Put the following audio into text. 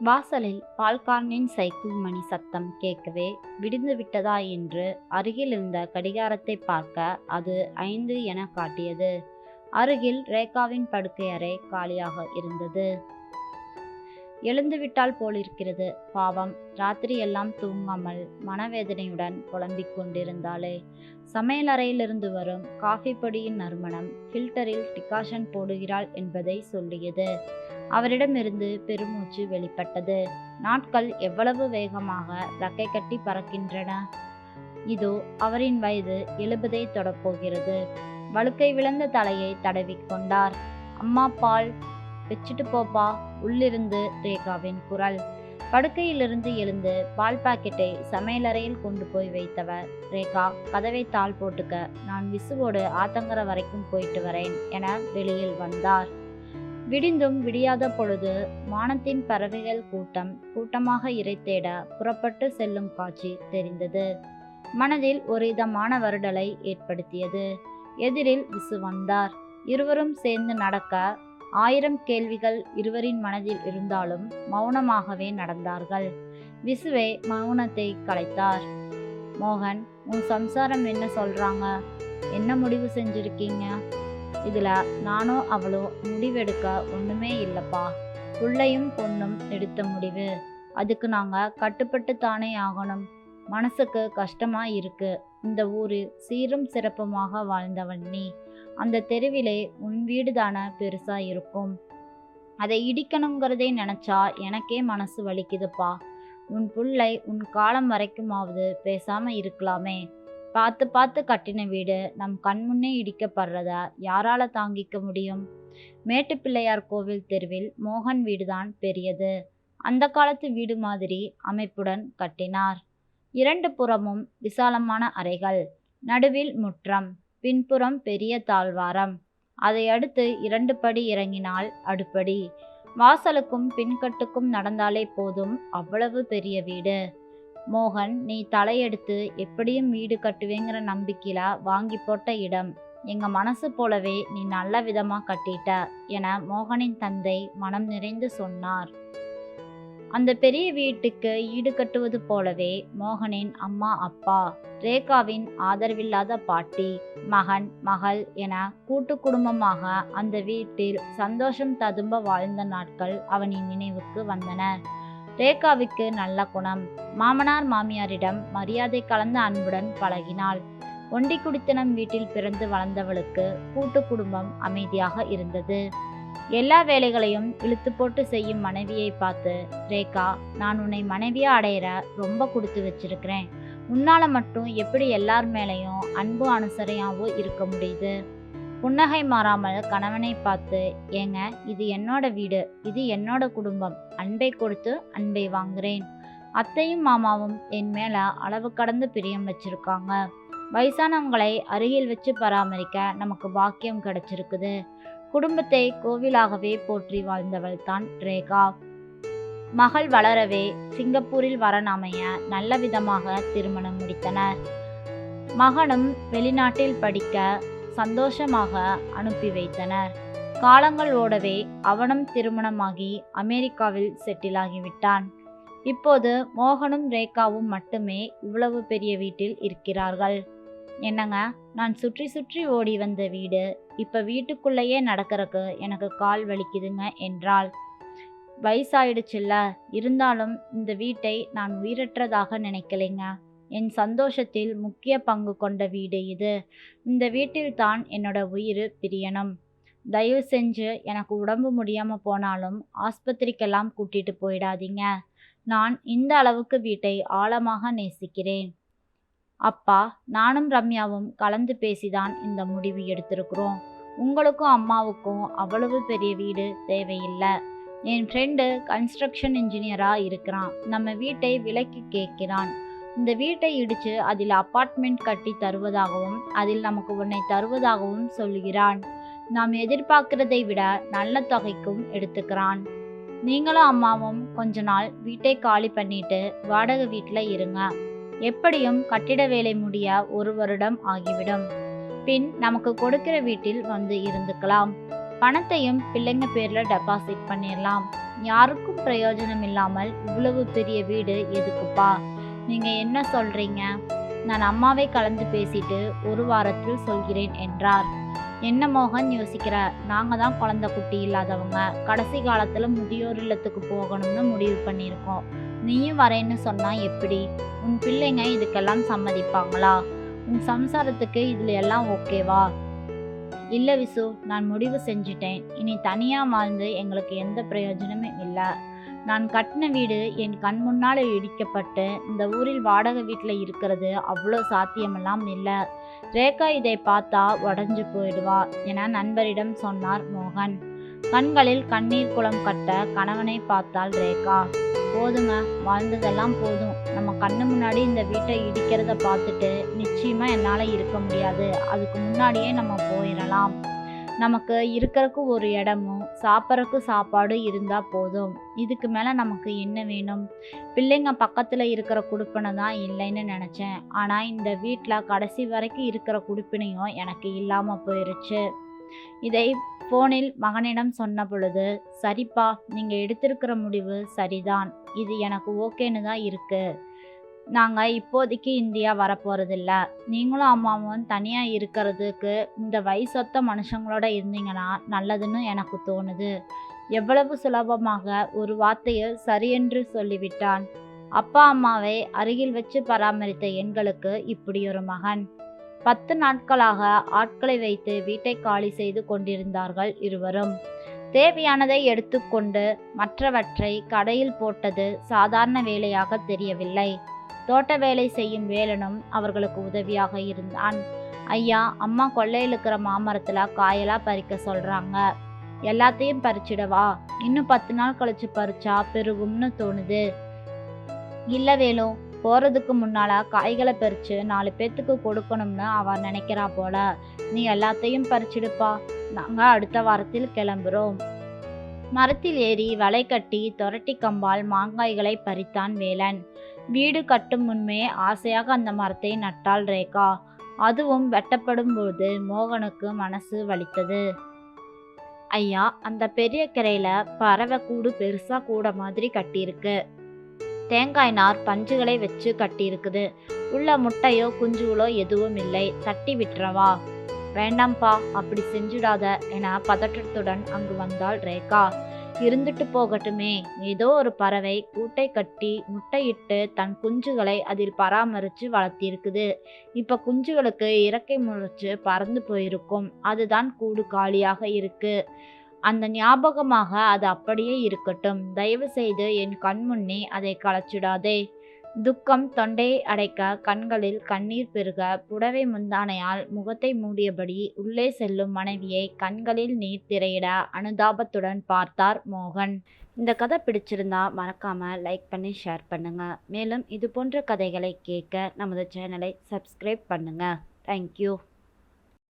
வாசலில் பால்காரனின் சைக்கிள் மணி சத்தம் கேட்கவே விடிந்து விட்டதா என்று அருகில் இருந்த கடிகாரத்தை பார்க்க அது ஐந்து என காட்டியது. அருகில் ரேகாவின் படுக்கை அறை காலியாக இருந்தது. எழுந்துவிட்டால் போலிருக்கிறது. பாவம் ராத்திரியெல்லாம் தூங்காமல் மனவேதனையுடன் புலம்பிக் கொண்டிருந்தாளே. சமையலறையிலிருந்து வரும் காஃபி பொடியின் நறுமணம் ஃபில்டரில் டிகாஷன் போடுகிறாள் என்பதை சொல்லியது. அவரிடமிருந்து பெருமூச்சு வெளிப்பட்டது. நாட்கள் எவ்வளவு வேகமாக ரக்கை கட்டி பறக்கின்றன? இதோ அவரின் வயது எழுபதை தொடப்போகிறது. வழுக்கை விழுந்த தலையை தடவிக்கொண்டார் அம்மா பால் வச்சுட்டு போப்பா. உள்ளிருந்து ரேகாவின் குரல். படுக்கையிலிருந்து எழுந்து பால் பாக்கெட்டை சமையலறையில் கொண்டு போய் வைத்தவர். ரேகா கதவை தாள் போட்டுக்க நான் விசுவோடு ஆத்தங்கர வரைக்கும் போயிட்டு வரேன் என வெளியில் வந்தார். விடிந்தும் விடியாத பொழுது வானத்தின் பறவைகள் கூட்டம் கூட்டமாக இறைத்தேட தேட புறப்பட்டு செல்லும் காட்சி தெரிந்தது. மனதில் ஒரு வருடலை ஏற்படுத்தியது. எதிரில் விசு வந்தார். இருவரும் சேர்ந்து நடக்க ஆயிரம் கேள்விகள் இருவரின் மனதில் இருந்தாலும் மௌனமாகவே நடந்தார்கள். விசுவே மௌனத்தை கலைத்தார். மோகன் உன் சம்சாரம் என்ன சொல்றாங்க? என்ன முடிவு செஞ்சிருக்கீங்க? இதில் நானோ அவளோ முடிவெடுக்க ஒன்றுமே இல்லைப்பா. புள்ளையும் பொண்ணும் எடுத்த முடிவு. அதுக்கு நாங்கள் கட்டுப்பட்டு தானே ஆகணும். மனசுக்கு கஷ்டமாக இருக்கு. இந்த ஊரில் சீரும் சிறப்புமாக வாழ்ந்தவன் நீ. அந்த தெருவிலே உன் வீடு தானே பெருசாக இருக்கும். அதை இடிக்கணுங்கிறதே நினச்சா எனக்கே மனசு வலிக்குதுப்பா. உன் புள்ளை உன் காலம் வரைக்குமாவது பேசாமல் இருக்கலாமே. பார்த்து பார்த்து கட்டின வீடு நம் கண்முன்னே இடிக்கப்படுறதா யாரால தாங்கிக்க முடியும்? மேட்டுப்பிள்ளையார் கோவில் தெருவில் மோகன் வீடுதான் பெரியது. அந்த காலத்து வீடு மாதிரி அமைப்புடன் கட்டினார். இரண்டு புறமும் விசாலமான அறைகள் நடுவில் முற்றம் பின்புறம் பெரிய தாழ்வாரம். அதை அடுத்து இரண்டு படி இறங்கினால் அடுப்படி. வாசலுக்கும் பின்கட்டுக்கும் நடந்தாலே போதும் அவ்வளவு பெரிய வீடு. மோகன் நீ தலையெடுத்து எப்படியும் வீடு கட்டுவேங்கிற நம்பிக்கையில வாங்கி போட்ட இடம். எங்க மனசு போலவே நீ நல்ல விதமா கட்டிட்ட என மோகனின் தந்தை மனம் நிறைந்து சொன்னார். அந்த பெரிய வீட்டுக்கு ஈடு கட்டுவது போலவே மோகனின் அம்மா அப்பா ரேகாவின் ஆதரவில்லாத பாட்டி மகன் மகள் என கூட்டு குடும்பமாக அந்த வீட்டில் சந்தோஷம் ததும்ப வாழ்ந்த நாட்கள் அவனின் நினைவுக்கு வந்தன. ரேகாவுக்கு நல்ல குணம். மாமனார் மாமியாரிடம் மரியாதை கலந்த அன்புடன் பழகினாள். ஒண்டி குடித்தனம் வீட்டில் பிறந்து வளர்ந்தவளுக்கு கூட்டு குடும்பம் அமைதியாக இருந்தது. எல்லா வேலைகளையும் இழுத்து போட்டு செய்யும் மனைவியை பார்த்து ரேகா நான் உன்னை மனைவியா அடையிற ரொம்ப கொடுத்து வச்சிருக்கிறேன். உன்னால மட்டும் எப்படி எல்லார் மேலேயும் அன்பு அனுசரையாகவும் இருக்க முடியுது? புன்னகை மாறாமல் கணவனை பார்த்து ஏங்க இது என்னோட வீடு. இது என்னோட குடும்பம். அன்பை கொடுத்து அன்பை வாங்குறேன். அத்தையும் மாமாவும் என் மேல அளவு கடந்து பிரியம் வச்சிருக்காங்க. வயசானவங்களை அருகில் வச்சு பராமரிக்க நமக்கு பாக்கியம் கிடைச்சிருக்குது. குடும்பத்தை கோவிலாகவே போற்றி வாழ்ந்தவள் தான் ரேகா. மகள் வளரவே சிங்கப்பூரில் வரன் அமைய நல்ல விதமாக திருமணம் முடித்தனர். மகனும் வெளிநாட்டில் படிக்க சந்தோஷமாக அனுப்பி வைத்தனர். காலங்கள் ஓடவே அவனும் திருமணமாகி அமெரிக்காவில் செட்டிலாகிவிட்டான் இப்போது மோகனும் ரேகாவும் மட்டுமே இவ்வளவு பெரிய வீட்டில் இருக்கிறார்கள். என்னங்க நான் சுற்றி சுற்றி ஓடி வந்த வீடு இப்போ வீட்டுக்குள்ளேயே நடக்கிறக்கு எனக்கு கால் வலிக்குதுங்க என்றாள். வயசாயிடுச்சுல்ல இருந்தாலும் இந்த வீட்டை நான் உயிரற்றதாக நினைக்கலைங்க. என் சந்தோஷத்தில் முக்கிய பங்கு கொண்ட வீடு இது. இந்த வீட்டில் தான் என்னோட உயிர் பிரியணும் தயவு செஞ்சு எனக்கு உடம்பு முடியாமல் போனாலும் ஆஸ்பத்திரிக்கெல்லாம் கூட்டிட்டு போயிடாதீங்க. நான் இந்த அளவுக்கு வீட்டை ஆழமாக நேசிக்கிறேன். அப்பா நானும் ரம்யாவும் கலந்து பேசிதான் இந்த முடிவு எடுத்திருக்கிறோம். உங்களுக்கும் அம்மாவுக்கும் அவ்வளவு பெரிய வீடு தேவையில்லை. என் ஃப்ரெண்டு கன்ஸ்ட்ரக்ஷன் இன்ஜினியராக இருக்கிறான். நம்ம வீட்டை விலைக்கு கேட்கிறான். இந்த வீட்டை இடித்து அதில் அப்பார்ட்மெண்ட் கட்டி தருவதாகவும் அதில் நமக்கு உன்னை தருவதாகவும் சொல்கிறான் நாம் எதிர்பார்க்கிறதை விட நல்ல தொகைக்கும் எடுத்துக்கிறான். நீங்களும் அம்மாவும் கொஞ்ச நாள் வீட்டை காலி பண்ணிட்டு வாடகை வீட்டில் இருங்க. எப்படியும் கட்டிட வேலை முடிய ஒரு வருடம் ஆகிவிடும். பின் நமக்கு கொடுக்கிற வீட்டில் வந்து இருந்துக்கலாம். பணத்தையும் பிள்ளைங்க பேர்ல டெபாசிட் பண்ணிடலாம் யாருக்கும் பிரயோஜனம் இல்லாமல் இவ்வளவு பெரிய வீடு எதுக்குப்பா? நீங்கள் என்ன சொல்கிறீங்க நான் அம்மாவை கலந்து பேசிட்டு ஒரு வாரத்தில் சொல்கிறேன் என்றார். என்ன மோகன் யோசிக்கிற? நாங்கள் தான் குழந்தை குட்டி இல்லாதவங்க. கடைசி காலத்தில் முதியோர் இல்லத்துக்கு போகணும்னு முடிவு பண்ணியிருக்கோம். நீயும் வரேன்னு சொன்னால் எப்படி? உன் பிள்ளைங்க இதுக்கெல்லாம் சம்மதிப்பாங்களா? உன் சம்சாரத்துக்கு இதில் எல்லாம் ஓகேவா? இல்லை விசு நான் முடிவு செஞ்சிட்டேன். இனி தனியாக வாழ்ந்து எங்களுக்கு எந்த பிரயோஜனமும் இல்லை. நான் கட்டின வீடு என் கண் முன்னால் இடிக்கப்பட்டு இந்த ஊரில் வாடகை வீட்டில் இருக்கிறது அவ்வளோ சாத்தியமெல்லாம் இல்லை. ரேகா இதை பார்த்தா உடஞ்சு போயிடுவா என நண்பரிடம் சொன்னார் மோகன். கண்களில் கண்ணீர் குளம் கட்ட கணவனை பார்த்தாள் ரேகா. போதுங்க வாழ்ந்ததெல்லாம் போதும். நம்ம கண்ணு முன்னாடி இந்த வீட்டை இடிக்கிறத பார்த்துட்டு நிச்சயமா என்னால் இருக்க முடியாது. அதுக்கு முன்னாடியே நம்ம போயிடலாம். நமக்கு இருக்கிறக்கு ஒரு இடமும் சாப்பிட்றக்கு சாப்பாடு இருந்தால் போதும். இதுக்கு மேலே நமக்கு என்ன வேணும்? பிள்ளைங்க பக்கத்தில் இருக்கிற குடுப்பினை தான் இல்லைன்னு நினச்சேன். ஆனால் இந்த வீட்டில் கடைசி வரைக்கும் இருக்கிற குடுப்பினையும் எனக்கு இல்லாமல் போயிருச்சு. இதை ஃபோனில் மகனிடம் சொன்ன பொழுது சரிப்பா நீங்கள் எடுத்திருக்கிற முடிவு சரிதான். இது எனக்கு ஓகேன்னு தான் இருக்குது நாங்கள் இப்போதைக்கு இந்தியா வரப்போகிறதில்ல நீங்களும் அம்மாவும் தனியாக இருக்கிறதுக்கு இந்த வயசொத்த மனுஷங்களோட இருந்தீங்கன்னா நல்லதுன்னு எனக்கு தோணுது. எவ்வளவு சுலபமாக ஒரு வார்த்தையில் சரியென்று சொல்லிவிட்டான். அப்பா அம்மாவை அருகில் வச்சு பராமரித்த எங்களுக்கு இப்படி ஒரு மகன். பத்து நாட்களாக ஆட்களை வைத்து வீட்டை காலி செய்து கொண்டிருந்தார்கள் இருவரும். தேவையானதை எடுத்துக்கொண்டு மற்றவற்றை கடையில் போட்டது சாதாரண வேலையாக தெரியவில்லை. தோட்ட வேலை செய்யும் வேலனும் அவர்களுக்கு உதவியாக இருந்தான். ஐயா அம்மா கொள்ளையில் இருக்கிற மாமரத்தில் காயெல்லாம் பறிக்க சொல்கிறாங்க எல்லாத்தையும் பறிச்சிடவா இன்னும் பத்து நாள் கழிச்சு பறிச்சா பெருகும்னு தோணுது. இல்லை வேலு போகிறதுக்கு முன்னால் காய்களை பறித்து நாலு பேர்த்துக்கு கொடுக்கணும்னு அவன் நினைக்கிறா போல. நீ எல்லாத்தையும் பறிச்சிடுப்பா. நாங்கள் அடுத்த வாரத்தில் கிளம்புறோம். மரத்தில் ஏறி வலை கட்டி தொரட்டி கம்பால் மாங்காய்களை பறித்தான் வேலன். வீடு கட்டும் முன்பே ஆசையாக அந்த மரத்தை நட்டாள் ரேகா. அதுவும் வெட்டப்படும் போது மோகனுக்கு மனசு வலித்தது. ஐயா அந்த பெரிய கிரையில பறவை கூடு பெருசா கூட மாதிரி கட்டியிருக்கு. தேங்காய் நார் பஞ்சுகளை வச்சு கட்டியிருக்குது. உள்ள முட்டையோ குஞ்சுகளோ எதுவும் இல்லை. தட்டி விட்டுறவா? வேண்டாம்ப்பா அப்படி செஞ்சுடாத என பதற்றத்துடன் அங்கு வந்தாள் ரேகா. இருந்துட்டு போகட்டுமே. ஏதோ ஒரு பறவை கூட்டை கட்டி முட்டையிட்டு தன் குஞ்சுகளை அதில் பராமரித்து வளர்த்திருக்குது இப்போ குஞ்சுகளுக்கு இறக்கை முளைச்சு பறந்து போயிருக்கும். அதுதான் கூடு காலியாக இருக்கு. அந்த ஞாபகமாக அது அப்படியே இருக்கட்டும். தயவு செய்து என் கண் முன்னே அதை களைச்சிடாதே. துக்கம் தொண்டையை அடைக்க கண்களில் கண்ணீர் பெருக புடவை முந்தானையால் முகத்தை மூடியபடி உள்ளே செல்லும் மனைவியை கண்களில் நீர் திரையிட அனுதாபத்துடன் பார்த்தார் மோகன். இந்த கதை பிடிச்சிருந்தா மறக்காம லைக் பண்ணி ஷேர் பண்ணுங்க. மேலும் இது போன்ற கதைகளை கேட்க நமது சேனலை சப்ஸ்கிரைப் பண்ணுங்க. தேங்க்யூ